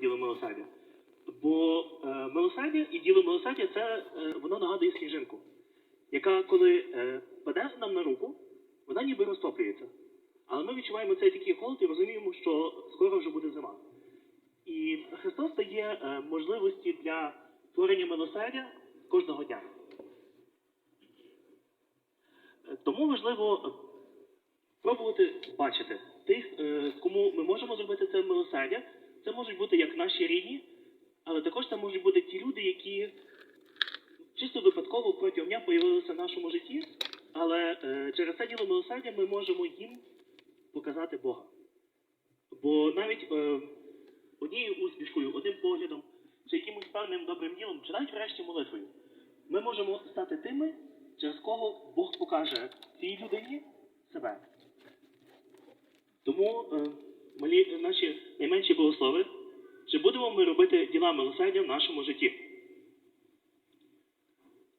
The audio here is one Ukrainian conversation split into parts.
діло милосердя. Бо е, милосердя і діло милосердя це е, воно нагадує сніжинку, яка коли е, паде нам на руку, вона ніби розтоплюється. Але ми відчуваємо цей такий холод і розуміємо, що скоро вже буде зима. І Христос дає е, можливості для творення милосердя кожного дня. Е, Тому важливо пробувати бачити тих, е, кому ми можемо зробити це милосердя. Це можуть бути як наші рідні, але також це можуть бути ті люди, які чисто випадково протягом дня появилися в нашому житті, але е, через це діло милосердя ми можемо їм показати Бога. Бо навіть е, однією усмішкою, одним поглядом, чи якимось певним добрим ділом, чи навіть врешті молитвою, ми можемо стати тими, через кого Бог покаже цій людині себе. Тому е, малі, наші найменші богослови, чи будемо ми робити діла милосердя в нашому житті?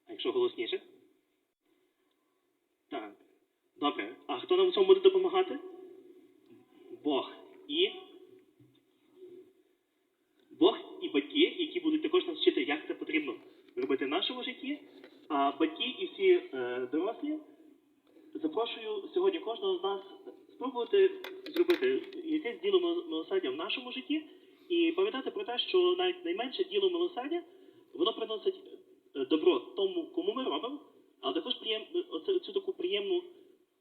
А якщо голосніше? Так. Добре. А хто нам в цьому буде допомагати? Бог. І Бог і батьки, які будуть також нас вчити, як це потрібно робити в нашому житті. А батьки і всі е, дорослі запрошую сьогодні кожного з нас спробувати нашому житті, і пам'ятати про те, що навіть найменше діло милосердя воно приносить е, добро тому, кому ми робимо, але також приєм... Е, оце, цю таку приємну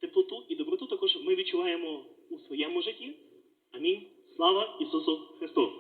теплоту і доброту також ми відчуваємо у своєму житті. Амінь. Слава Ісусу Христу!